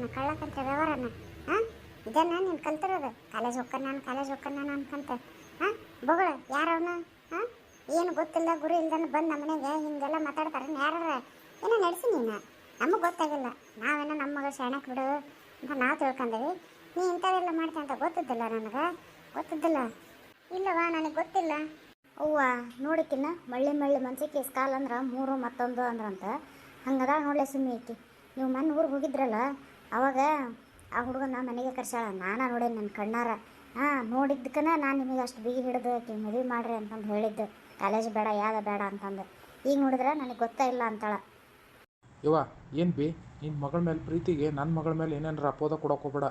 ಬಿಟ್ಟು ಕಳ್ಳ ಕಂತ ದಿವಸ ನಡೆಸಿದನ್ನ ವ್ಯವಹಾರನ, ಹಾಂ? ಇದನ್ನ ನೀನು ಕಲ್ತಿರೋದು? ಕಾಲೇಜ್ ಹೋಗ್ತಾನೆ ನಾನು, ಕಾಲೇಜ್ ಹೋಗ್ತಾನೆ ನಾನು ಅನ್ಕಂತ, ಹಾಂ? ಬಗಳ, ಯಾರವನ, ಹಾಂ? ಏನು ಗೊತ್ತಿಲ್ಲ, ಗುರು ಇಲ್ದನ ಬಂದು ನಮ್ಮ ಮನೆಗೆ ಹಿಂಗೆಲ್ಲ ಮಾತಾಡ್ತಾರೆ ಯಾರ ಏನೋ ನಡೆಸಿ ನೀನು? ನಮಗೆ ಗೊತ್ತಾಗಿಲ್ಲ. ನಾವೇನೋ ನಮ್ಮ ಮಗ ಶಾಣಕ್ಕೆ ಬಿಡು ಅಂತ ನಾವು ತಿಳ್ಕೊಂಡೇವಿ. ನೀ ಇಂಥವೆಲ್ಲ ಮಾಡ್ತೀಯ ಅಂತ ಗೊತ್ತಿದ್ದಿಲ್ಲ ನನಗೆ? ಗೊತ್ತಿದ್ದಿಲ್ಲ. ಇಲ್ಲವಾ ನನಗೆ ಗೊತ್ತಿಲ್ಲ. ಅವ್ವ, ನೋಡಿಕಿನ್ನ ಮಳ್ಳಿ ಮಳ್ಳಿ ಮನ್ಸಿಗೆ ಕಾಲ್ ಅಂದ್ರೆ, ಮೂರು ಮತ್ತೊಂದು ಅಂದ್ರಂತ. ಹಂಗದ ನೋಡ್ಲೆ ಸುಮ್ಮನೆ ಐತಿ ನೀವು ಮೊನ್ನೆ ಊರಿಗೆ ಹೋಗಿದ್ರಲ್ಲ ಅವಾಗ ಆ ಹುಡುಗನ ಮನೆಗೆ ಕರ್ಸಾಳ ನಾನು ನೋಡಿ ನನ್ನ ಕಣ್ಣಾರ. ಹಾಂ ನೋಡಿದ್ದಕ್ಕನ ನಾನು ನಿಮಗೆ ಅಷ್ಟು ಬಿಗಿ ಹಿಡಿದು ಆಕೆ ಮದುವೆ ಮಾಡ್ರಿ ಅಂತಂದು ಹೇಳಿದ್ದು. ಕಾಲೇಜ್ ಬೇಡ ಯಾವ್ದು ಬೇಡ ಅಂತಂದು. ಈಗ ನೋಡಿದ್ರೆ ನನಗೆ ಗೊತ್ತೇ ಇಲ್ಲ ಅಂತಾಳ. ಇವ ಏನು ಬಿ? ನಿನ್ನ ಮಗಳ ಮೇಲೆ ಪ್ರೀತಿಗೆ ನನ್ನ ಮಗಳ ಮೇಲೆ ಏನೇನಾರ ಅಪೋದ ಕೊಡೋಕೆ ಹೋಗ್ಬೇಡ.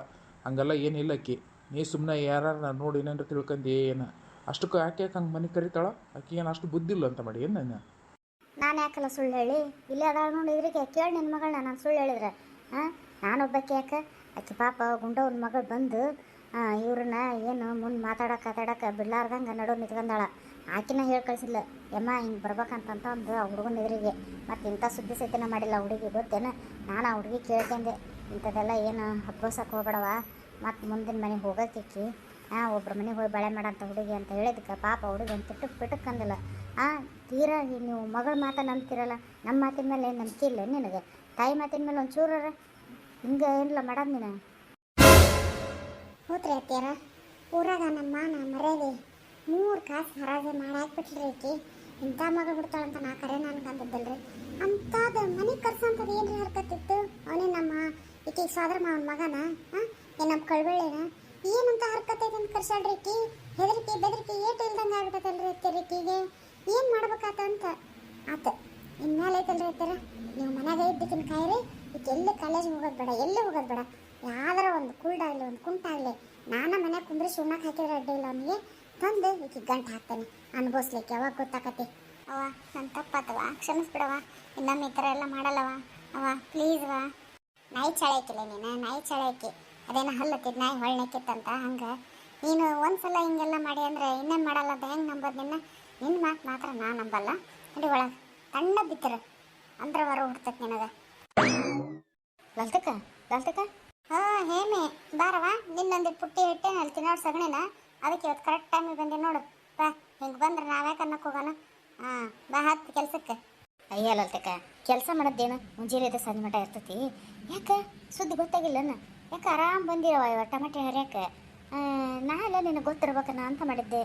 ಹಂಗೆಲ್ಲ ಏನಿಲ್ಲ ಆಕಿ. ನೀ ಸುಮ್ಮನೆ ಯಾರು ನೋಡಿ ಏನೇನಾರು ತಿಳ್ಕೊಂಡಿ ಏನು? ಅಷ್ಟಕ್ಕೆ ಯಾಕೆ ಯಾಕೆ ಹಂಗೆ ಮನೆ ಕರಿತಾಳ? ಆಕಿ ಏನು ಅಷ್ಟು ಬುದ್ಧಿ ಇಲ್ಲ ಅಂತ ಮಾಡಿ ಏನು ನಾನು? ನಾನು ಯಾಕಲ್ಲ ಸುಳ್ಳು ಹೇಳಿ? ಇಲ್ಲೇ ಅದಾಳ ನೋಡಿದ್ರಿಗೆ ಕೇಳಿ ನಿನ್ನ ಮಗಳನ್ನ ನಾನು ಸುಳ್ಳು ಹೇಳಿದ್ರೆ. ಹಾಂ? ನಾನೊಬ್ಬಕ್ಕೆ ಯಾಕೆ? ಆಕೆ ಪಾಪ ಗುಂಡವನ ಮಗಳು ಬಂದು ಇವ್ರನ್ನ ಏನು ಮುಂದೆ ಮಾತಾಡಕ್ಕೆ ಮಾತಾಡಕ್ಕೆ ಬಿಡ್ಲಾರ್ದಂಗೆ ನಡು ನಿಂತ್ಕೊಂಡಾಳ. ಆಕಿನ ಹೇಳಿ ಕಳಿಸಿಲ್ಲ ಯಮ್ಮ, ಹಿಂಗೆ ಬರ್ಬೇಕಂತಂತ ಅಂದು ಆ ಹುಡುಗನ ಎದುರಿಗೆ. ಮತ್ತು ಇಂಥ ಸುದ್ದಿ ಸಹಿತನ ಮಾಡಿಲ್ಲ ಹುಡುಗಿ, ಗೊತ್ತೇನು? ನಾನು ಆ ಹುಡುಗಿ ಕೇಳ್ಕೊಂಡೆ. ಇಂಥದ್ದೆಲ್ಲ ಏನು ಹಬ್ಬಸಕ್ಕೆ ಹೋಗ್ಬೇಡವ? ಮತ್ತು ಮುಂದಿನ ಮನೆಗೆ ಹೋಗೋಕಿಕ್ಕಿ ಹಾಂ ಒಬ್ರ ಮನೆಗೆ ಹೋಗಿ ಬಳೆ ಮಾಡಂತ ಹುಡುಗಿ ಅಂತ ಹೇಳಿದಕ್ಕೆ ಪಾಪ ಹುಡುಗಿ ಒಂದು ತಿಟ್ಟಕ್ಕೆ ಪಿಟಕ್ಕೆ ಕಂದಿಲ್ಲ ಹಾಂ ತೀರಾ ಈ ನೀವು ಮಗಳ ಮಾತ ನಂಬ್ತಿರಲ್ಲ? ನಮ್ಮ ಮಾತಿನ ಮೇಲೆ ನಂಬಿಕೆ ಇಲ್ಲ ನಿನಗೆ? ತಾಯಿ ಮಾತಿನ ಮೇಲೆ ಒಂದು ಚೂರರ ಹಿಂಗೆ ಏನಿಲ್ಲ ಮೇಡಮ್ ನೀನು? ಹೋತ್ರಿ ಅತ್ಯಾರ ಊರಾಗ ನಮ್ಮ ಮಾನ ಮರ್ಯಾದೆ ಮೂರು ಕಾಸು ಹರಾಜೆ ಹಾಕ್ಬಿಟ್ಟಿರಿ ಆಕಿ ಇಂಥ ಮಗ ಬಿಡ್ತಾಳಂತ ನಾ ಕರೆ ನನ್ಗೆ ಅಂದದ್ದಲ್ರಿ. ಅಂಥದ್ದು ಮನೆ ಕರ್ಸಂಥದ್ದು ಏನು ಹರ್ಕತ್ತಿತ್ತು? ಅವನೇ ನಮ್ಮ ಈಕೆ ಸೋದರ ಮಾವನ ಮಗನ ಹಾಂ ಏನು ನಮ್ಮ ಕಳ್ಬಳ್ಳಿನ? ಏನಂತ ಹರ್ಕತ್ತೈತೆ ಅಂತ ಕರ್ಸಾಳ್ರಿ ಈಕಿ? ಹೆದರಿಕೆ, ಬೆದರಿಕೆ ಏಟು ಇಲ್ದಂಗೆ ಆಗ್ಬಿಟ್ಟತಲ್ರಿ ಅತ್ಯಾರ ಈಕಿಗೆ. ಏನು ಮಾಡ್ಬೇಕಾತ ಅಂತ? ಆತ ಇನ್ಮೇಲೆ ಐತಲ್ರಿ ಅತ್ಯಾರ ನೀವು ಮನೆಯಾಗ ಇದ್ದಕ್ಕಿನ ಕಾಯಿರಿ. ಎಲ್ಲಿ ಕಾಲೇಜ್ ಹೋಗೋದು ಬೇಡ, ಎಲ್ಲಿ ಹೋಗೋದು ಬೇಡ. ಯಾವ್ದಾರ ಒಂದು ಕುಲ್ಡಾಗಲಿ, ಒಂದು ಕುಂಟಾಗಲಿ, ನಾನು ಮನೆ ಕುಂದ್ರಿ ಸುಣ್ಣಕ್ಕೆ ಹಾಕಿದ್ರೆ ಅಡ್ಡಿ ಇಲ್ಲ ಅವನಿಗೆ. ತಂದು ಈಕೆ ಗಂಟು ಹಾಕ್ತಾನೆ, ಅನ್ಭವಿಸ್ಲಿಕ್ಕೆ, ಯಾವಾಗ ಗೊತ್ತಾಕತಿ? ಅವ ನನ್ನ ತಪ್ಪಾತವ ಕ್ಷಮಿಸ್ಬಿಡವ ಇನ್ನೊಮ್ಮೆ ಈ ಥರ ಎಲ್ಲ ಮಾಡಲ್ಲವ ಅವ ಪ್ಲೀಸ್ ವಾ ನಾಯಿ ಚಳಾಕಿಲ್ಲ ನೀನು, ನಾಯಿ ಚಳಾಕಿ. ಅದೇನೋ ಹಲ್ಲತ್ತಿದ್ ನಾಯಿ ಹೊಳ್ನೆಕ್ಕಿತ್ತಂತ ಹಂಗೆ. ನೀನು ಒಂದ್ಸಲ ಹಿಂಗೆಲ್ಲ ಮಾಡಿ ಅಂದರೆ ಇನ್ನೇನು ಮಾಡಲ್ಲ ಅಂತ ಹೆಂಗೆ ನಂಬೋದು ನಿನ್ನ? ನಿನ್ನ ಮಾತು ಮಾತ್ರ ನಾ ನಂಬಲ್ಲ. ನಡಿ ಒಳಗೆ. ತಣ್ಣ ಬಿತ್ತರ ಅಂದ್ರೆ ಹೊರ ಹುಡ್ತೈತೆ ನಿನಗೆ. ಲಲ್ತಕ್ಕ ಲಲ್ತಕ ಹಾ ಹೇಮೆ ಬಾರವ ನಿನ್ನೊಂದು ಪುಟ್ಟಿ ಹಿಟ್ಟೆ ಅಲ್ಲಿ ತಿನ್ನೋಡು ಸಗಣಿನ. ಅದಕ್ಕೆ ಇವತ್ತು ಕರೆಕ್ಟ್ ಟೈಮಿಗೆ ಬಂದೆ ನೋಡು. ಬಾ ಹಿಂಗೆ ಬಂದ್ರೆ ನಾವ್ಯಾಕೆ ಅನ್ನಕ್ಕೆ ಹೋಗೋಣ? ಹಾಂ ಬಾ ಹತ್ತು ಕೆಲಸಕ್ಕೆ. ಅಯ್ಯ ಲಲ್ತಕ ಕೆಲಸ ಮಾಡೋದೇನು ಮುಂಜಾನೆ ಸಂಜೆ ಮಟ ಇರ್ತೈತಿ. ಯಾಕೆ? ಸುದ್ದಿ ಗೊತ್ತಾಗಿಲ್ಲನ? ಯಾಕೆ ಆರಾಮ್ ಬಂದಿರವ ಇವ ಟಮಾಟೆ ಹರಿಯಕ್ಕೆ ನಾಳೆ ನಿನಗೆ ಗೊತ್ತಿರ್ಬೇಕನ್ನ ಅಂತ ಮಾಡಿದ್ದೆ.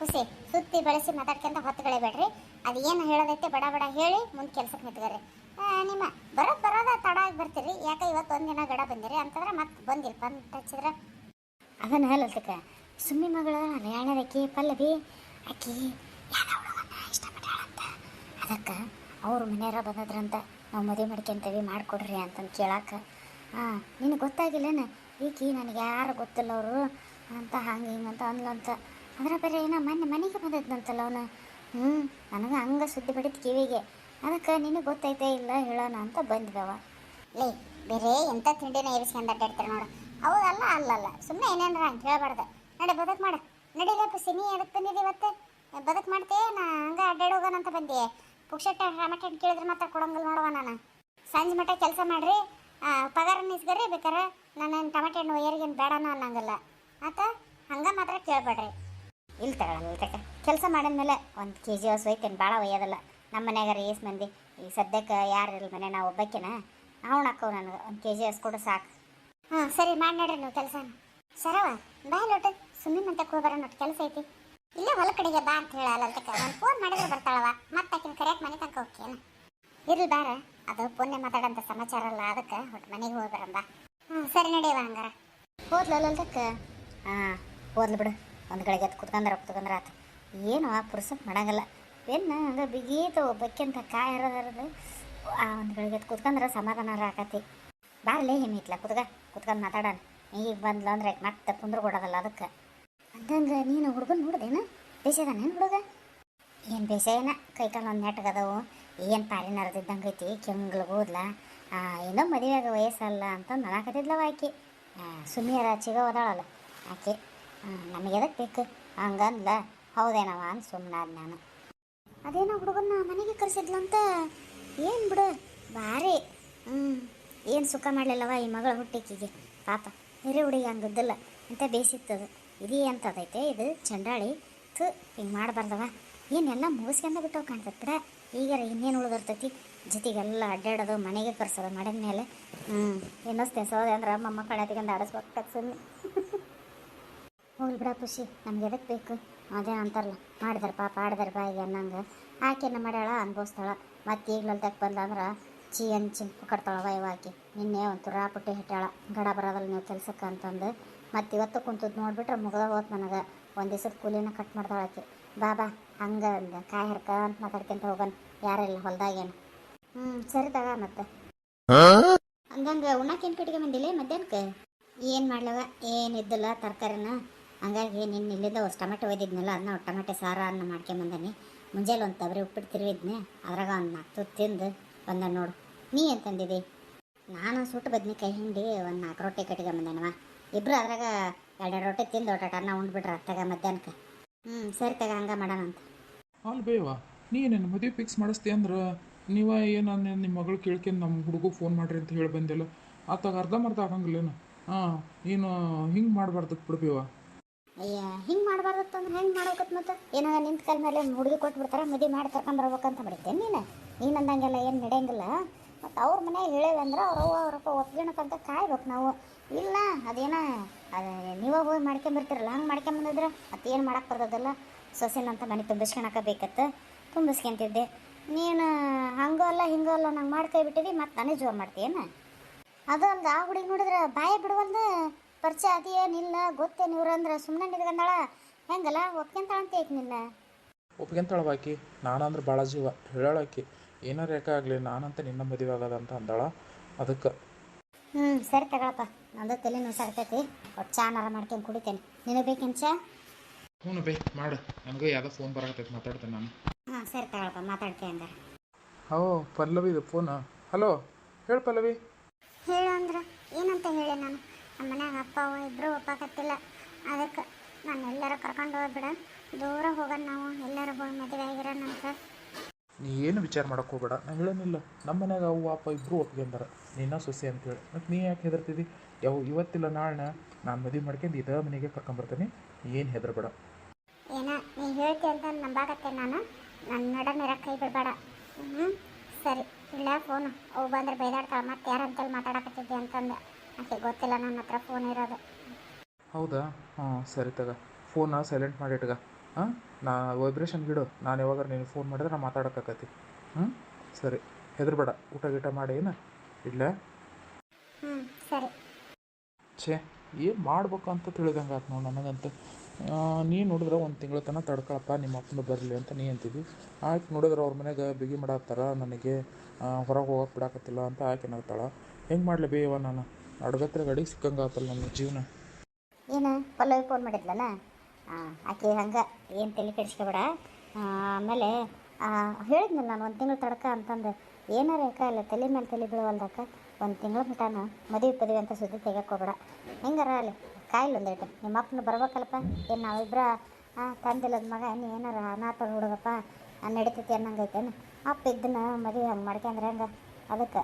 ಹುಸಿ ಸುತ್ತಿ ಬೆಳೆಸಿ ಮಾತಾಡ್ಕೊಂತ ಹೊತ್ತುಗಳೇಬೇಡ್ರಿ ಅದು ಏನು ಹೇಳೋದೈತೆ ಬಡ ಬಡ ಹೇಳಿ ಮುಂದೆ ಕೆಲಸಕ್ಕೆ ನಿಂತ್ಕೊರಿ ಆ, ನಿಮ್ಮ ಬರೋದು ಬರೋದ ತಡ ಆಗಿ ಬರ್ತೀರಿ. ಯಾಕೆ ಇವತ್ತು ಒಂದಿನ ಗಡ ಬಂದಿರಿ ಅಂತಂದ್ರೆ ಮತ್ತೆ ಬಂದಿರಿ ಬಂದು ಹಚ್ಚಿದ್ರೆ. ಅದನ್ನ ಹೇಳಲ್ತಕ್ಕ ಸುಮ್ಮಿ ಮಗಳ ಅಕ್ಕಿ ಪಲ್ಲವಿ. ಅಕ್ಕಿ ಇಷ್ಟಪಟ್ಟಾಳಂತ ಅದಕ್ಕೆ ಅವ್ರ ಮನೆಯವ್ರ ಬಂದದ್ರಂತ ನಾವು ಮದುವೆ ಮಾಡ್ಕೊಂತೀವಿ, ಮಾಡಿಕೊಡ್ರಿ ಅಂತಂದು ಕೇಳಕ್ಕೆ ಹಾಂ ನಿನಗೆ ಗೊತ್ತಾಗಿಲ್ಲನ? ಈಕಿ ನನಗೆ ಯಾರು ಗೊತ್ತಿಲ್ಲ ಅವರು. ಅಂತ, ಹಂಗೆ ಅಂತ ಅಂದ್ಲಂತ ಅಂದ್ರೆ ಬೇರೆ ಏನೋ ಮೊನ್ನೆ ಮನೆಗೆ ಬಂದದ್ನಂತಲ್ಲ ಅವನು. ಹ್ಞೂ ನನಗೆ ಹಂಗೆ ಸುದ್ದಿ ಬಿಡಿತು ಕಿವಿಗೆ. ಅದಕ್ಕೆ ನಿನಗೆ ಗೊತ್ತೈತೆ, ಇಲ್ಲ ಹೇಳೋಣ ಅಂತ ಬಂದಿದವ ಲೇ, ಬೇರೆ ಎಂಥ ತಿಂಡಿನ ಇರಿಸ್ಕೊಂಡು ಅಡ್ಡಾಡ್ತಾರೆ ನೋಡು. ಹೌದಲ್ಲ, ಅಲ್ಲಲ್ಲ. ಸುಮ್ಮನೆ ಏನೇನಾರ ಅಂತ ಹೇಳ್ಬಾರ್ದು. ನಡೆ, ಬದಕ್ ಮಾಡ. ನಡಿಲಪ್ಪ ಸಿನಿ ಎದಕ್ಕೆ ಬಂದಿದೆ ಇವತ್ತು? ಬದಕ್ ಮಾಡ್ತೇ? ನಾ ಹಂಗೆ ಅಡ್ಡಾಡೋಗೋಣ ಅಂತ ಬಂದೆ. ಪುಕ್ಷಟ್ಟ ಹಣ್ಣು ಕೇಳಿದ್ರೆ ಮಾತ್ರ ಕೊಡಂಗಿಲ್ಲ ನೋಡುವ ನಾನು. ಸಂಜೆ ಮಟ್ಟ ಕೆಲಸ ಮಾಡ್ರಿ. ಪಗಾರ ನಿಸ್ಗರಿ ಬೇಕಾರೆ? ನಾನು ಟಮಾಟೆ ಹಣ್ಣು ಏರಿಗೇನು ಬೇಡನ ಅನ್ನಂಗಿಲ್ಲ. ಆತ? ಹಂಗೆ ಮಾತ್ರ ಕೇಳ್ಬೇಡ್ರಿ. ಇಲ್ಲಿ ತಗೊಳ್ಳಲ್ಲ ಕೆಲಸ ಮಾಡಿದ್ಮೇಲೆ ಒಂದು ಕೆ ಜಿ ಹಸು ಒಯ್ತೇನೆ ಭಾಳ ಒಯ್ಯೋದಲ್ಲ. ನಮ್ಮ ಮನ್ಯಾಗಾರ ಏಸ್ ಮಂದಿ ಈ ಸದ್ಯಕ್ಕೆ ಯಾರು ಇರಲಿ ಮನೆ? ನಾವು ಒಬ್ಬಾಕಿನ ಅವನು ಹಾಕವು ನನಗೆ ಒಂದು ಕೆ ಜಿ ಹಸು ಕೊಡು ಸಾಕು. ಹಾಂ ಸರಿ ಮಾಡಿ ನೋಡ್ರಿ ನೀವು ಕೆಲಸ ಸರವ ಬಾಯ್ ಲೋಟ ಸುಮ್ಮನೆ ಅಂತ ಹೋಗ್ಬಾರ ನೋಡಿ ಕೆಲಸ ಐತಿ. ಇಲ್ಲೇ ಹೊಲ ಕಡೆಗೆ ಬಾ ಅಂತ ಹೇಳಲ್ಲ ಅಂತ ಒಂದು ಫೋನ್ ಮಾಡಿದ್ರೆ ಬರ್ತಾಳವ. ಮತ್ತೆ ಆಕಿನ ಕರೆಯಕ್ಕೆ ಮನೆ ತನಕ ಹೋಗ್ತೇನ. ಇರಲಿ ಬಾರ. ಅದು ಫೋನ್ನೇ ಮಾತಾಡೋಂಥ ಸಮಾಚಾರ ಅಲ್ಲ ಅದಕ್ಕೆ. ಒಟ್ಟು ಮನೆಗೆ ಹೋಗ್ಬರಂ ಬಾ. ಹ್ಞೂ ಸರಿ ನಡೆಯವ ಹಂಗಾರ. ಹೋದ್ಲಲ್ಲ ಅಂತಕ್ಕ ಹಾಂ ಹೋದ್ಲು ಬಿಡು. ಒಂದು ಗಳಿಗೆ ಎದ್ದು ಕುತ್ಕೊಂಡ್ರ ಕುತ್ಕೊಂಡ್ರ ಆತು. ಏನು ಆ ಪುರುಷ ಮಾಡಂಗಿಲ್ಲ. ಬೆನ್ನ ಹಂಗೆ ಬಿಗೀತು ಒಬ್ಬಕ್ಕಿಂತ ಕಾಯಿ ಹರಿದು ಆ ಒಂದು ಗಳಿಗೆ ಕುತ್ಕೊಂಡ್ರೆ ಸಮಾಧಾನ ಆಕತಿ. ಬಾರ್ಲೇ ಹಿಮ್ಮಿತ್ಲ ಕುತ್ಕ ಕುತ್ಕೊಂಡು ಮಾತಾಡೋಣ ಈಗ ಬಂದ್ಲು ಅಂದ್ರೆ ಮತ್ತೆ ಕುಂದ್ರ ಕೊಡೋದಲ್ಲ ಅದಕ್ಕೆ. ಅಂದಂಗೆ ನೀನು ಹುಡುಗನ ನೋಡ್ದೇನ? ಬೇಸದಾನೇನು ಹುಡುಗ? ಏನು ಬೇಸೇನ ಕೈಕಾಲು ಒಂದು ನೆಟ್ಗದವು ಏನು ಪಾಲಿನ ನರದಿದ್ದಂಗೆ ಐತಿ, ಕೆಂಗ್ಳು ಹೋದ್ಲ. ಏನೋ ಮದುವೆಯಾಗ ವಯಸ್ಸಲ್ಲ ಅಂತ ನನಕತ್ತಿದ್ಲವ ಆಕೆ. ಸುಮಿಯರ ಚಿಗೋ ಅದಾಳಲ್ಲ ಆಕೆ. ನಮಗೆ ಎದಕ್ಕೆ ಬೇಕು? ಹಂಗಂದ್ಲ. ಹೌದೇನವ ಅಂತ ಸುಮ್ಮನಾದ ನಾನು. ಅದೇನೋ ಹುಡುಗನ್ನ ಮನೆಗೆ ಕರೆಸಿದ್ಲಂತ ಏನು ಬಿಡು ಭಾರಿ ಹ್ಞೂ ಏನು ಸುಖ ಮಾಡಲಿಲ್ಲವ ಈ ಮಗಳ ಹುಟ್ಟಿಕಿಗೆ. ಪಾಪ ಹಿರಿ ಹುಡುಗಿ ಹಂಗದ್ದಲ್ಲ ಅಂತ ಬೇಸಿತ್ತದು. ಇದು ಅಂತದೈತೆ ಇದು, ಚಂಡಾಳಿ. ಥು, ಹಿಂಗೆ ಮಾಡಬಾರ್ದವ. ಏನೆಲ್ಲ ಮುಗಿಸ್ಕೊಂಡ ಬಿಟ್ಟವು ಕಾಣ್ತದೆ ಬಿಡ. ಈಗ ಇನ್ನೇನು ಉಳಿದಿರ್ತೈತಿ? ಜೊತೆಗೆಲ್ಲ ಅಡ್ಡಾಡೋದು, ಮನೆಗೆ ಕರ್ಸೋದು ಮಾಡಿದ ಮೇಲೆ. ಹ್ಞೂ ಇನ್ನೊಸ್ತೆ ಸೋದೆ ಅಂದ್ರೆ ಮೊಮ್ಮಕ್ಕಳ ಎತ್ಕೊಂಡು ಆಡಿಸ್ಬೇಕು ಸುಮ್ಮನೆ ಹೋಗ್ಲಿ ಬಿಡ ಖುಷಿ, ನಮ್ಗೆ ಎದಕ್ಕೆ ಬೇಕು? ಅದೇ ಅಂತಾರಲ್ಲ ಮಾಡಿದ್ರಪ್ಪ ಪಾಪ ಆಡಿದಾರೆ ಬಾಯಿಗೆ ಅನ್ನಂಗೆ. ಆಕೆನ ಮಾಡ್ಯಾಳ ಅನ್ಭವಿಸ್ತಾಳ. ಮತ್ತೆ ಈಗ ತಕ್ಕ ಬಂದಂದ್ರೆ ಚಿ ಅನ್ ಚಿಂಪು ಕಟ್ತಾಳ ವೈವ್ ಆಕೆ. ನಿನ್ನೆ ಒಂದು ರಾಪುಟ್ಟಿ ಪುಟ್ಟಿ ಹಿಟ್ಟಾಳ ಗಡ ಬರೋದಲ್ಲ ನೀವು ಕೆಲ್ಸಕ್ಕೆ ಅಂತಂದು. ಮತ್ತೆ ಇವತ್ತು ಕುಂತದ್ದು ನೋಡಿಬಿಟ್ರೆ ಮುಗ್ದ ಹೋತ್ ನನಗೆ. ಒಂದು ದಿವಸದ ಕೂಲಿನ ಕಟ್ ಮಾಡ್ತಾಳ ಆಕೆ. ಬಾಬಾ ಬಾ ಹಂಗೆ ಅಂದ. ಕಾಯಿ ಹರ್ಕ ಅಂತ ಮಾತಾಡ್ಕೊಂತ ಹೋಗೋಣ ಯಾರಿಲ್ಲ ಹೊಲ್ದಾಗೇನು ಹ್ಞೂ ಸರಿ ತಗ ಮತ್ತೆ. ಹಂಗಂಗೆ ಉಣ್ಣಕ್ಕೇನು ಕಟ್ಟಿಗೆ ಬಂದಿಲ್ಲ ಮಧ್ಯಾಹ್ನಕ್ಕೆ ಏನು ಮಾಡ್ಲವ? ಏನಿದ್ದಿಲ್ಲ ತರಕಾರಿನ? ಹಂಗಾಗಿ ನಿನ್ನ ಇಲ್ಲಿಂದ ಒಂದು ಟೊಮೆಟೊ ಒಯ್ದಿದ್ನಲ್ಲ ಅದನ್ನ ಟೊಮೆಟೊ ಸಾರ ಅನ್ನ ಮಾಡ್ಕೊಂಬಂದನಿ ಮುಂಜಾನೆ ಒಂದು ತವರಿ ಉಪ್ಪಿಟ್ಟು ತಿರುವಿದ್ನೆ ಅದ್ರಾಗ ಒಂದು ನಾಲ್ಕು ತಿಂದು ಬಂದ ನೋಡು. ನೀ ಅಂತಂದಿದಿ ನಾನು ಸುಟ್ಟು ಬದ್ನಿಕಾಯಿ ಹಿಂಡಿ ಒಂದು ನಾಲ್ಕು ರೊಟ್ಟಿ ಕಟ್ಕೊಂಬಂದನವ ಇಬ್ಬರು ಅದ್ರಾಗ ಎರಡೆರಡು ರೊಟ್ಟಿ ತಿಂದು ಒಟ್ಟ ಅನ್ನ ಉಂಡ್ಬಿಟ್ರ ತಗ ಮಧ್ಯಾಹ್ನಕ್ಕೆ. ಹ್ಞೂ ಸರಿ ತಗ, ಹಂಗೆ ಮಾಡೋಣ ಅಂತ. ಅಲ್ಲಿ ಬೇವ ನನ್ನ ಮದುವೆ ಫಿಕ್ಸ್ ಮಾಡಿಸ್ತಿ ಅಂದ್ರೆ ನೀವ ಏನು ನಿಮ್ಮ ಮಗಳು ಕೇಳ್ಕೊಂಡು ನಮ್ಮ ಹುಡುಗ ಫೋನ್ ಮಾಡ್ರಿ ಅಂತ ಹೇಳಿ ಬಂದಿಲ್ಲ. ಆತಾಗ ಅರ್ಧಮರ್ಧ ಆಗಂಗಿಲ್ಲೇನು? ಹಾಂ, ನೀನು ಹಿಂಗೆ ಮಾಡಬಾರ್ದು ಬಿಡ್ಬೇವ ಅಯ್ಯ, ಹಿಂಗೆ ಮಾಡಬಾರ್ದತ್ತ ಅಂದ್ರೆ ಹೆಂಗೆ ಮಾಡ್ಬೇಕತ್ ಮತ್ತೆ? ಏನಾಗ ನಿಂತ ಕಾಲ ಮೇಲೆ ಹುಡುಗಿ ಕೊಟ್ಬಿಡ್ತಾರೆ ಮದುವೆ ಮಾಡಿ ಕರ್ಕೊಂಬರ್ಬೇಕಂತ ಬಿಡ್ತೇನೆ ನೀನು? ನೀನು ಅಂದಂಗೆಲ್ಲ ಏನು ನಡೆಯಂಗಿಲ್ಲ. ಮತ್ತು ಅವ್ರ ಮನೆ ಹೇಳೇವಿ ಅಂದ್ರೆ ಅವ್ರ ಅವ್ವ ಅವ್ರಪ್ಪ ಒಪ್ಪಿಗೆಣ ತನಕ ಕಾಯ್ಬೇಕು ನಾವು. ಇಲ್ಲ, ಅದೇನ, ಅದು ನೀವ ಹೋಗಿ ಮಾಡ್ಕೊಂಬರ್ತಿರಲ್ಲ, ಹಂಗೆ ಮಾಡ್ಕೊಂಬಂದಿದ್ರೆ ಮತ್ತೆ ಏನು ಮಾಡಕ್ಕೆ ಬರ್ತದಲ್ಲ? ಸೊಸೆನಂತ ಮನೆ ತುಂಬಿಸ್ಕೊಳಕ ಬೇಕತ್ತ? ತುಂಬಿಸ್ಕೊಂತಿದ್ದೆ. ನೀನು ಹಂಗೋ ಅಲ್ಲ, ಹಿಂಗೋ ಅಲ್ಲ, ನಂಗೆ ಮಾಡಿ ಕೈ ಬಿಟ್ಟಿದ್ದಿ ಮತ್ತೆ ನಾನೇ ಜೋರು ಮಾಡ್ತೀಯೇನ ಅದು ಅಲ್ದ ಆ ಹುಡುಗಿ ನೋಡಿದ್ರೆ ಬಾಯ ಬಿಡುವಲ್ದ? ಪರಿಚಯ ಅದೇನಿಲ್ಲ ಗೊತ್ತೇನು ಇವ್ರು ಅಂದ್ರೆ ಸುಮ್ಮನೆ ನಿದ್ಕೊಂಡಾಳ ಹೆಂಗಲ್ಲ? ಒಪ್ಕೊಂತಾಳ ಅಂತ ಐತಿ ನಿನ್ನ? ಒಪ್ಕೊಂತಾಳ ಬಾಕಿ? ನಾನಂದ್ರೆ ಭಾಳ ಜೀವ. ಹೇಳಾಕಿ ಏನಾರ ಯಾಕೆ ಆಗಲಿ ನಾನಂತ ನಿನ್ನ ಮದುವೆ ಆಗದ ಅಂತ ಅಂದಾಳ? ಅದಕ್ಕೆ. ಹ್ಞೂ ಸರಿ ತಗೊಳಪ್ಪ. ನಂದು ತಲೆ ನುಸಾರ್ತೈತಿ ಒಟ್ಟು ಚಾನಾರ ಮಾಡ್ಕೊಂಡು ಕುಡಿತೇನೆ. ನಿನಗೆ ಬೇಕೇನು ಚಾ? ಹ್ಞೂ ಬೇ ಮಾಡು. ನನಗೆ ಯಾವುದೋ ಫೋನ್ ಬರಾಕತ್ತೈತೆ ಮಾತಾಡ್ತೇನೆ ನಾನು. ಹಾಂ ಸರಿ ತಗೊಳಪ್ಪ ಮಾತಾಡ್ತೇನೆ ಹಂಗಾರೆ ಹೋ ಪಲ್ಲವಿ ಇದು ಫೋನ್. ಹಲೋ ಹೇಳು ಪಲ್ಲವಿ. ಹೇಳು ಅಂದ್ರೆ ಏನಂತ ಹೇಳಿ ನಾನು? ಮನ್ಯಾಗ ಅಪ್ಪ ಅವ್ವ ಇಬ್ಬರು ಒಪ್ಪಾಕತ್ತಿಲ್ಲ. ಅದಕ್ಕೆ ನಾನು ಎಲ್ಲರೂ ಕರ್ಕೊಂಡು ಹೋಗ್ಬಿಡ ದೂರ ಹೋಗೋಣ ನಾವು. ಎಲ್ಲರೂ ಹೋಗಿ ಮದುವೆ ಆಗಿರೋಣಂತ ನೀ ಏನು ವಿಚಾರ ಮಾಡಕ್ಕೆ ಹೋಗ್ಬೇಡ. ನಾನು ಹೇಳೋನಿಲ್ಲ ನಮ್ಮ ಮನ್ಯಾಗ ಅವ್ವ ಅಪ್ಪ ಇಬ್ಬರು ಒಪ್ಕೊಂಡಾರ ನಿನ್ನ ಸೊಸೆ ಅಂತೇಳಿ. ಮತ್ತು ನೀ ಯಾಕೆ ಹೆದರ್ತಿದ್ದಿ ಯಾವ ಇವತ್ತಿಲ್ಲ ನಾಳೆ ನಾನು ಮದುವೆ ಮಾಡ್ಕೊಂಡು ಇದೇ ಮನೆಗೆ ಕರ್ಕೊಂಬರ್ತೀನಿ. ಏನು ಹೆದರ್ಬೇಡ. ಏನ ನೀ ಹೇಳ್ತಿ ಅಂತ ನಂಬಾಗತ್ತೆ ನಾನು? ನನ್ನ ನಡ ಕೈ ಬಿಡಬೇಡ. ಹ್ಞೂ ಸರಿ. ಇಲ್ಲ ಫೋನು. ಅವು ಬಂದ್ರೆ ಬೈದಾಡ್ತಾಳೆ ಮತ್ತೆ ಯಾರಂತೇಳಿ ಮಾತಾಡಕತ್ತಿದ್ದೆ ಅಂತಂದು. ಆಕೆ ಗೊತ್ತಿಲ್ಲ ನನ್ನ ಹತ್ರ ಫೋನ್ ಇರೋದು. ಹೌದಾ? ಹಾಂ ಸರಿ ತಗ. ಫೋನ ಸೈಲೆಂಟ್ ಮಾಡಿ ಇಟ್ಗ ಹಾಂ? ನಾ ವೈಬ್ರೇಷನ್ ಬಿಡು. ನಾನು ಯಾವಾಗ ನೀನು ಫೋನ್ ಮಾಡಿದ್ರೆ ನಾ ಮಾತಾಡೋಕ್ಕಾಕತಿ ಹ್ಞೂ ಸರಿ. ಹೆದರ್ಬೇಡ. ಊಟ ಗೀಟ ಮಾಡಿ ಏನು? ಇಡ್ಲ? ಹ್ಞೂ ಸರಿ. ಛೇ ಏನು ಮಾಡ್ಬೇಕು ಅಂತ ತಿಳಿದಂಗೆ ಆತು ನೋಡಿ ನನಗಂತ. ನೀನು ನೋಡಿದ್ರೆ ಒಂದು ತಿಂಗಳ ತನಕ ತಡ್ಕೊಳಪ್ಪ ನಿಮ್ಮ ಅಪ್ಪನ ಬರಲಿ ಅಂತ ನೀ ಅಂತಿದ್ದಿ. ಆಯ್ತು ನೋಡಿದ್ರೆ ಅವ್ರ ಮನೆಗೆ ಬಿಗಿ ಮಾಡಾಕ್ತಾರ ನನಗೆ ಹೊರಗೆ ಹೋಗಕ್ಕೆ ಬಿಡಾಕತ್ತಿಲ್ಲ ಅಂತ ಆಕೆ ನಗ್ತಾಳ ಹೆಂಗೆ ಮಾಡಲಿ ಬೇವ ನಾನು? ಅಡ್ಗತ್ರ ಗಾಡಿ ಸಿಕ್ಕಂಗಾತಲ್ಲ ನಮ್ಮ ಜೀವನ. ಏನು? ಪಲ್ಲವಿ ಫೋನ್ ಮಾಡಿದ್ಲನ ಹಾಂ ಆಕೆ ಹಂಗೆ ಏನು ತಲೆ ಕೆಡಿಸ್ಕೊಬೇಡ. ಆಮೇಲೆ ಹೇಳಿದ್ನಲ್ಲ ನಾನು ಒಂದು ತಿಂಗಳು ತಡಕ ಅಂತಂದು. ಏನಾರ ಅಕ್ಕ, ಇಲ್ಲ ತಲೆ ಮೇಲೆ ತಲೆ ಬೀಳವಲ್ದಕ್ಕ? ಒಂದು ತಿಂಗಳ ಮಟಾನ ಮದುವೆ ಪದವಿ ಅಂತ ಸುದ್ದಿ ತೆಗಿಯಕ್ಕೆ ಹೋಗ್ಬೇಡ. ಹೆಂಗಾರ ಅಲ್ಲಿ? ಕಾಯಿಲೆ ಒಂದು ಐಟಮ್ ನಿಮ್ಮ ಅಪ್ಪನ ಬರ್ಬೇಕಲ್ಲಪ್ಪ? ಏನು ನಾವಿಬ್ರ ಹಾಂ ತಂದಿಲ್ಲದ ಮಗ, ನೀ ಏನಾರ ಅನಾಥ ಹುಡುಗಪ್ಪ? ನಡಿತೈತಿ ಅನ್ನಂಗೈತೇನು? ಅಪ್ಪ ಇದ್ದನ್ನ ಮದುವೆ ಹಂಗೆ ಮಾಡ್ಕೊಂಡ್ರೆ ಹಂಗೆ? ಅದಕ್ಕೆ.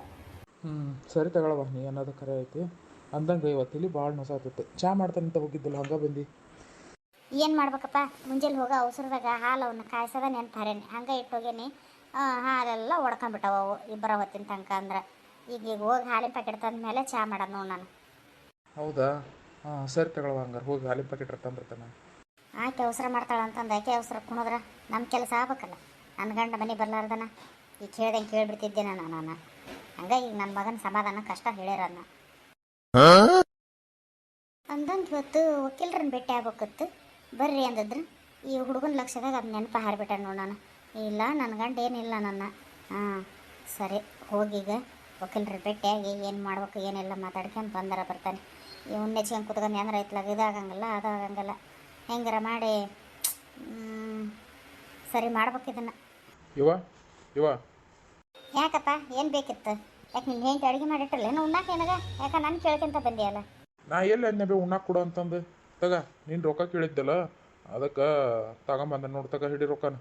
ಹ್ಞೂ ಸರಿ ತಗೊಳವ ನೀ ಅನ್ನೋದು ಕರೆ ಐತಿ. ಅಂದಂಗೆ ಇಲ್ಲಿ ಭಾಳ ಆಗುತ್ತೆ ಚಾ ಮಾಡ್ತಾನೆ ಅಂತ ಹೋಗಿದ್ದಿಲ್ಲ ಹಂಗೆ ಬಂದು? ಏನು ಮಾಡ್ಬೇಕಪ್ಪ? ಮುಂಜಾನೆ ಹೋಗ ಅವಸರದಾಗ ಹಾಲು ಅವನ್ನ ಕಾಯಿಸೋದ ನೆನ್ಪಾರೇನೆ. ಹಂಗೆ ಇಟ್ಟೋಗೇನಿ ಹಾಲೆಲ್ಲ ಒಡ್ಕೊಂಬಿಟ್ಟವ ಅವು ಇಬ್ಬರ ಹೊತ್ತಿನ ತನಕ ಅಂದ್ರೆ. ಈಗ ಈಗ ಹೋಗಿ ಹಾಲಿನ ಪ್ಯಾಕೆಟ್ ತಂದ ಮೇಲೆ ಚಾ ಮಾಡೋದ್ ನೋಡಿ ನಾನು. ಹೌದಾ? ಹಾಂ ಸರಿ ತಗೊಳವ ಹಂಗಾರೆ ಹೋಗಿ ಹಾಲಿನ ಪ್ಯಾಕೆಟ್ ತಂದಿರ್ತಾನೆ ಆಕೆ ಅವಸರ ಮಾಡ್ತಾಳ ಅಂತಂದು ಆಕೆ ಅವಸರ ಕುಣದ್ರ. ನಮ್ಮ ಕೆಲಸ ಆಗ್ಬೇಕಲ್ಲ. ನನ್ನ ಗಂಡ ಮನೆ ಬರ್ಲಾರ್ದನ. ಈಗ ಕೇಳ್ದಂಗೆ ಕೇಳ್ಬಿಡ್ತಿದ್ದೆ ನಾನು ನಾನು. ಹಂಗಾಗಿ ಈಗ ನನ್ನ ಮಗನ ಸಮಾಧಾನ ಕಷ್ಟ ಹೇಳಿರನ್ನ ಅಂದಂಗೆ ಇವತ್ತು ವಕೀಲರನ್ನ ಭೇಟಿ ಆಗ್ಬೇಕತ್ತು. ಬರ್ರಿ ಅಂದಿದ್ರು. ಈ ಹುಡುಗನ ಲಕ್ಷದಾಗ ಅದು ನೆನಪು ಹಾರಿಬಿಟ್ಟೆ ನೋಡಿ ನಾನು. ಇಲ್ಲ ನನ್ನ ಗಂಡ ಏನಿಲ್ಲ ನನ್ನ. ಹಾಂ ಸರಿ ಹೋಗೀಗ. ವಕೀಲರ ಭೇಟಿಯಾಗಿ ಏನು ಮಾಡ್ಬೇಕು ಏನಿಲ್ಲ ಮಾತಾಡ್ಕೊಂಡು ಬಂದರ ಬರ್ತಾನೆ. ಇವ್ನ ನೆಚ್ಕೊಂಡು ಕುತ್ಕೊಂಡು ಏನಾರ ಐತ್ಲಾಗ ಇದಾಗಂಗಿಲ್ಲ ಅದಾಗಂಗಿಲ್ಲ ಹೆಂಗಾರ ಮಾಡಿ ಸರಿ ಮಾಡ್ಬೇಕು ಇದನ್ನು. ಇವ ಇವ. ಯಾಕಪ್ಪ? ಏನು ಬೇಕಿತ್ತು? ಯಾಕೆ ನಿನ್ನ ಹೆಂಗೆ ಅಡುಗೆ ಮಾಡಿಟ್ಟಲ್ಲ? ಏನು ಉಣ್ಣಾಕ ಏನಾಗ ಯಾಕ ನಾನು ಕೇಳ್ಕೊಂತ ಬಂದಿಯಲ್ಲ? ನಾ ಎಲ್ಲಿ ಅದನ್ನ ಬೇ ಉಣ್ಣಾಕ್ ಕೊಡು ಅಂತಂದು? ತಗ ನೀನು ರೊಕ್ಕ ಕೇಳಿದ್ದಲ್ಲ? ಅದಕ್ಕೆ ತಗೊಂಬಂದ ನೋಡಿ ತಗ ಹಿಡಿ ರೊಕ್ಕನ.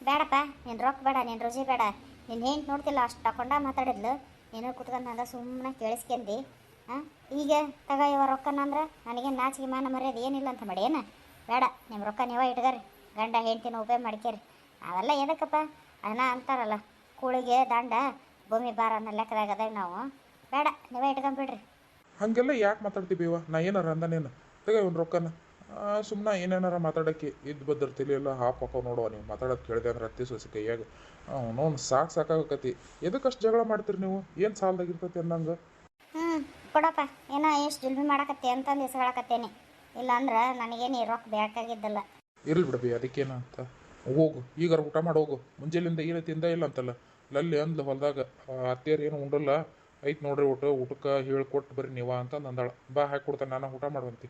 ಬೇಡಪ್ಪ ನಿನ್ನ ರೊಕ್ಕ ಬೇಡ ನೀನು ರುಚಿ ಬೇಡ. ನಿನ್ನ ಹೆಂಗೆ ನೋಡ್ತಿಲ್ಲ ಅಷ್ಟು ತಕೊಂಡ ಮಾತಾಡಿದ್ಲು. ಏನೋ ಕುತ್ಕೊಂಡ ಸುಮ್ಮನೆ ಕೇಳಿಸ್ಕೊಂಡಿ ಹಾಂ ಈಗ ತಗ ಇವ ರೊಕ್ಕನಂದ್ರೆ ನನಗೇನು ನಾಚಿಕೆ ಮಾನ ಮರ್ಯಾದೆ ಏನಿಲ್ಲ ಅಂತ ಮಾಡಿ ಏನ? ಬೇಡ ನಿಮ್ಮ ರೊಕ್ಕ ನೀವ ಇಟ್ಕರಿ. ಗಂಡ ಹೆಂಡ್ತಿನ ಉಪಯೋಗ ಮಾಡ್ಕೇರಿ ಅವೆಲ್ಲ ಎದಕ್ಕಪ್ಪ? ಅನ್ನ ಅಂತಾರಲ್ಲ. ಕೂಳಿಗೆ ದಂಡ ಭೂಮಿ ಭಾರ ಅನ್ನೋ ಲೆಕ್ಕದಾಗ ಅದಾವ ನಾವು. ಬೇಡ ನೀವೇ ಇಟ್ಕೊಂಬಿಡ್ರಿ. ಹಂಗೆಲ್ಲ ಯಾಕೆ ಮಾತಾಡ್ತೀವಿ ನಾ ಏನಾರ ಅಂದನೇನು? ತಗ ಇವ್ನ ರೊಕ್ಕನ. ಸುಮ್ಮನೆ ಏನೇನಾರ ಮಾತಾಡೋಕ್ಕೆ ಇದ್ದು ಬದ್ರ ತಿಳಿಯಲ್ಲ ಹಾಪ್ ಹಾಕೋ ನೋಡುವ ನೀವು ಮಾತಾಡೋದು ಕೇಳಿದೆ ಅಂದ್ರೆ ಅತ್ತಿ ಸೊಸಿ ಕೈಯಾಗ. ಅವನು ಸಾಕು ಸಾಕಾಗಾಕತ್ತಿ. ಎದಕ್ಕೆ ಅಷ್ಟು ಜಗಳ ಮಾಡ್ತೀರಿ ನೀವು? ಏನು ಸಾಲದಾಗಿರ್ತೈತಿ ಅನ್ನಂಗೆ? ಹ್ಞೂ ಕೊಡಪ್ಪ. ಏನೋ ಎಷ್ಟು ಜುಲ್ಮಿ ಮಾಡಕತ್ತೆ ಅಂತಂದು ಇಸ್ಕೊಳಕತ್ತೇನೆ ಇಲ್ಲಾಂದ್ರೆ ನನಗೇನು ಈ ರೊಕ್ಕ ಬೇಕಾಗಿದ್ದಲ್ಲ. ಇರ್ಲಿ ಬಿಡಬಿ ಅದಕ್ಕೇನಂತ. ಹೋಗು ಈಗಾರ ಊಟ ಮಾಡಿ ಹೋಗು. ಮುಂಜಾನೆಯಿಂದ ಏನು ತಿಂದ ಇಲ್ಲ ಅಂತಲ್ಲ. ಲಲ್ಲಿ ಅಂದ್ಲು ಹೊಲ್ದಾಗ ಅತ್ತೆಯರು ಏನು ಉಂಡಲ್ಲ, ಐತ್ ನೋಡ್ರಿ ಊಟ, ಊಟಕ್ಕೆ ಹೇಳ್ಕೊಟ್ಟು ಬರ್ರಿ ನೀವ ಅಂತ ಅಂದಾಳ. ಬಾ, ಹಾಕಿ ಕೊಡ್ತಾನೆ, ನಾನು ಊಟ ಮಾಡುವಂತಿ.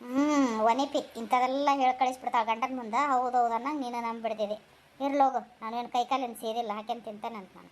ಹ್ಮ್, ಒನಿಪಿ, ಇಂಥದೆಲ್ಲ ಹೇಳಿ ಕಳಿಸ್ಬಿಡ್ತಾವ ಗಂಡನ ಮುಂದೆ. ಹೌದು ಹೌದು ಅನ್ನಂಗೆ ನೀನು ನಂಬಿಡ್ದಿದೆ. ಇರ್ಲೋಗು ನಾನೇನು ಕೈಕಾಲೇನು ಸೇರಿಲ್ಲ ಹಾಕೇನು ತಿಂತಾನೆ ಅಂತ ನಾನು.